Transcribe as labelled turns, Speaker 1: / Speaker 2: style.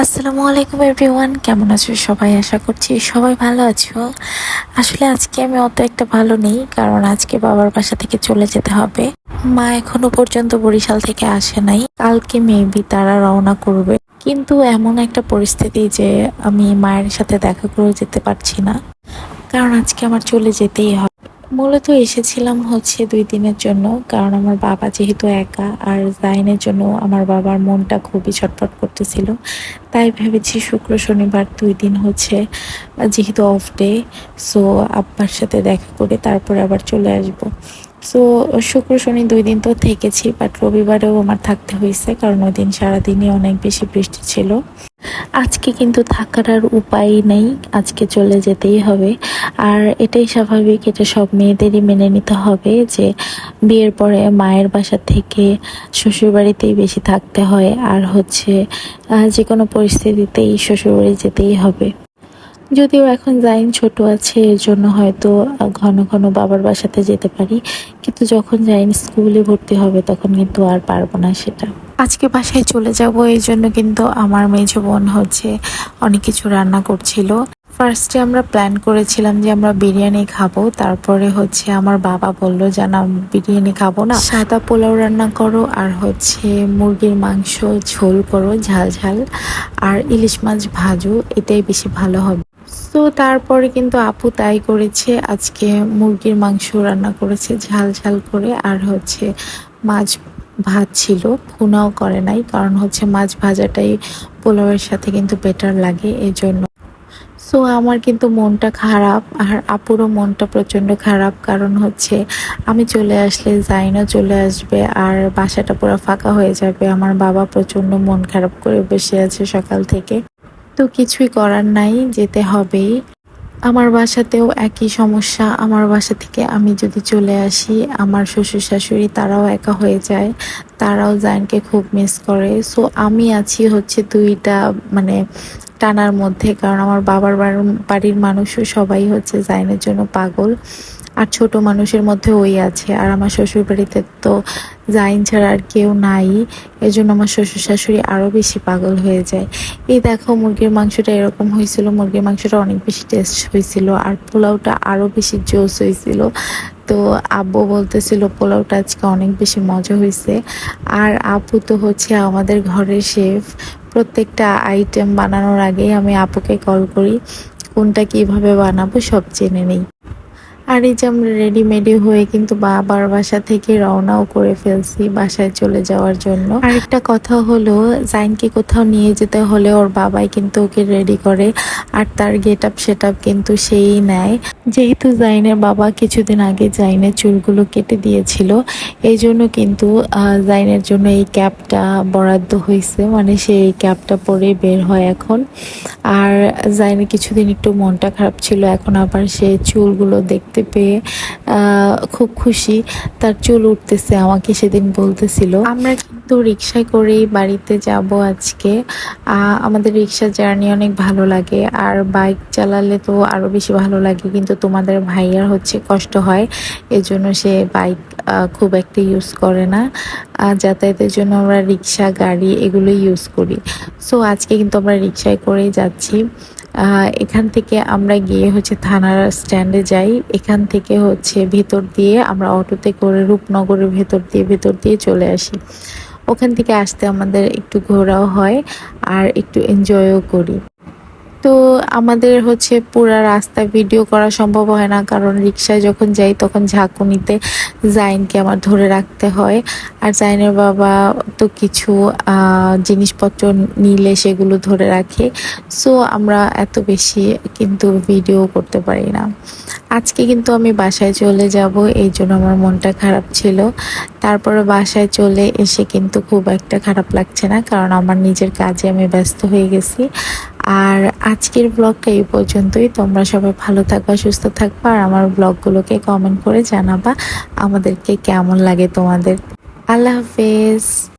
Speaker 1: আসসালামু আলাইকুম এভরিওয়ান, কেমন আছো সবাই? আশা করছি সবাই ভালো আছো। আসলে আজকে আমি অত একটা ভালো নেই, কারণ আজকে বাবার বাসা থেকে চলে যেতে হবে। মা এখনও পর্যন্ত বরিশাল থেকে আসে নাই। কালকে মেবি তারা রওনা করবে। কিন্তু এমন একটা পরিস্থিতি যে আমি মায়ের সাথে দেখা করে যেতে পারছি না। কারণ আজকে আমার চলে যেতেই হবে। মূলত এসেছিলাম হচ্ছে দুই দিনের জন্য, কারণ আমার বাবা যেহেতু একা আর জাইনের জন্য আমার বাবার মনটা খুবই ছটফট করতেছিল। তাই ভেবেছি শুক্র, শনিবার দুই দিন হচ্ছে যেহেতু অফ ডে সো আব্বার সাথে দেখা করে তারপরে আবার চলে আসব। সো শুক্র, শনি দুই দিন তো থেকেছি বাট রবিবারেও আমার থাকতে হয়েছে, কারণ ওই দিন সারাদিনই অনেক বেশি বৃষ্টি ছিল। আজকে কিন্তু থাকার আর উপায় নেই, আজকে চলে যেতেই হবে। আর এটাই স্বাভাবিক, এটা সব মেয়েদেরই মেনে নিতে হবে যে বিয়ের পরে মায়ের বাসা থেকে শ্বশুরবাড়িতেই বেশি থাকতে হয়, আর হচ্ছে যে কোনো পরিস্থিতিতেই শ্বশুরবাড়ি যেতেই হবে। যদিও এখন জাইন ছোট আছে, এর জন্য হয়তো ঘন ঘন বাবার বাসাতে যেতে পারি। কিন্তু যখন জাইন স্কুলে ভর্তি হবে, তখন কিন্তু আর পারব না সেটা। আজকে বাসায় চলে যাব, এই জন্য কিন্তু আমার মেজ বোন হচ্ছে, অনেক কিছু রান্না করছিল। ফার্স্টে আমরা প্ল্যান করেছিলাম যে আমরা বিরিয়ানি খাব, তারপরে হচ্ছে আমার বাবা বলল যে, না, বিরিয়ানি খাব না। সাদা পোলাও রান্না করো, আর হচ্ছে মুরগির মাংস ঝোল করো, ঝাল ঝাল। আর ইলিশ মাছ ভাজো, এটাই বেশি ভালো হবে। তো তারপরে কিন্তু আপু তাই করেছে, আজকে মুরগির মাংস রান্না করেছে, ঝাল ঝাল করে। আর হচ্ছে মাছ ভাত ছিল, ভুনাও করে নাই, কারণ হচ্ছে মাছ ভাজাটাই পোলাওয়ের সাথে কিন্তু বেটার লাগে এই জন্য সো আমার কিন্তু মনটা খারাপ, আর আপুরও মনটা প্রচণ্ড খারাপ, কারণ হচ্ছে আমি চলে আসলে, জাইনও চলে আসবে, আর বাসাটা পুরো ফাঁকা হয়ে যাবে। আমার বাবা প্রচণ্ড মন খারাপ করে বসে আছে সকাল থেকে। তো কিছুই করার নাই, যেতে হবেই। আমার বাসাতেও একই সমস্যা। আমার বাসা থেকে আমি যদি চলে আসি, আমার শ্বশুর শাশুড়ি তারাও একা হয়ে যায়। তারাও জাইনকে খুব মিস করে। সো আমি আছি হচ্ছে দুইটা মানে টানার মধ্যে। কারণ আমার বাবার বাড়ির মানুষও সবাই হচ্ছে জাইনের জন্য পাগল। আর ছোট মানুষের মধ্যে ওই আছে। আর আমার শ্বশুর বাড়িতে তো জাইন ছাড়া আর কেউ নাই। এজন্য আমার শ্বশুর শাশুড়ি আরও বেশি পাগল হয়ে যায়। এই দেখো, মুরগির মাংসটা এরকম হয়েছিল। মুরগির মাংসটা অনেক বেশি টেস্ট হয়েছিল। আর পোলাওটা আরও বেশি জোস হয়েছিল। তো আব্বু বলতেছিল, পোলাওটা আজকে অনেক বেশি মজা হয়েছে। আর আপু তো হচ্ছে আমাদের ঘরের শেফ। প্রত্যেকটা আইটেম বানানোর আগেই আমি আপুকে কল করি, কোনটা কীভাবে বানাবো সব জেনে নেই। আর এই যে আমরা রেডিমেডি হয়ে কিন্তু বাবার বাসা থেকে রওনাও করে ফেলছি বাসায় চলে যাওয়ার জন্য। আরেকটা কথা হলো, জাইনকে কোথাও নিয়ে যেতে হলে ওর বাবাই কিন্তু ওকে রেডি করে আর তার গেট আপ সেট আপ কিন্তু সেই নেয়। যেহেতু জাইনের বাবা কিছুদিন আগে জাইনের চুলগুলো কেটে দিয়েছিল, এই জন্য কিন্তু জাইনের জন্য এই ক্যাপটা বরাদ্দ হয়েছে। মানে সে এই ক্যাপটা পরে বের হয় এখন। আর জাইনের কিছুদিন একটু মনটা খারাপ ছিল, এখন আবার সে চুলগুলো দেখতে পেয়ে খুব খুশি। তার চুল উঠতেছে আমাকে সেদিন বলতেছিল। আমরা কিন্তু রিক্সায় করেই বাড়িতে যাব আজকে। আমাদের রিক্সা জার্নি অনেক ভালো লাগে আর বাইক চালালে তো আরও বেশি ভালো লাগে কিন্তু তোমাদের ভাইয়ার হচ্ছে কষ্ট হয় এজন্য সে বাইক খুব একটা ইউজ করে না। যাতায়াতের জন্য আমরা রিক্সা গাড়ি এগুলো ইউজ করি। সো আজকে কিন্তু আমরা রিক্সায় করেই যাচ্ছি। এখান থেকে আমরা গিয়ে হচ্ছে থানার স্ট্যান্ডে যাই। এখান থেকে হচ্ছে ভেতর দিয়ে আমরা অটোতে করে রূপনগরের ভেতর দিয়ে ভেতর দিয়ে চলে আসি। ওখান থেকে আসতে আমাদের একটু ঘোরাও হয় আর একটু এনজয়ও করি। তো আমাদের হচ্ছে পুরা রাস্তা ভিডিও করা সম্ভব হয় না। কারণ রিক্সায় যখন যাই, তখন ঝাঁকুনিতে জাইনকে আমার ধরে রাখতে হয়। আর জাইনের বাবা তো কিছু জিনিসপত্র নিলে সেগুলো ধরে রাখে। সো আমরা এত বেশি কিন্তু ভিডিও করতে পারি না। আজকে কিন্তু আমি বাসায় চলে যাব, এই জন্য আমার মনটা খারাপ ছিল। তারপরে বাসায় চলে এসে কিন্তু খুব একটা খারাপ লাগছে না, কারণ আমার নিজের কাজে আমি ব্যস্ত হয়ে গেছি। আর আজকের ব্লগটা এই পর্যন্তই। তোমরা সবাই ভালো থাকবা, সুস্থ থাকবা, আর আমার ব্লগগুলোকে কমেন্ট করে জানাবা আমাদেরকে কেমন লাগে তোমাদের। আল্লাহ হাফেজ।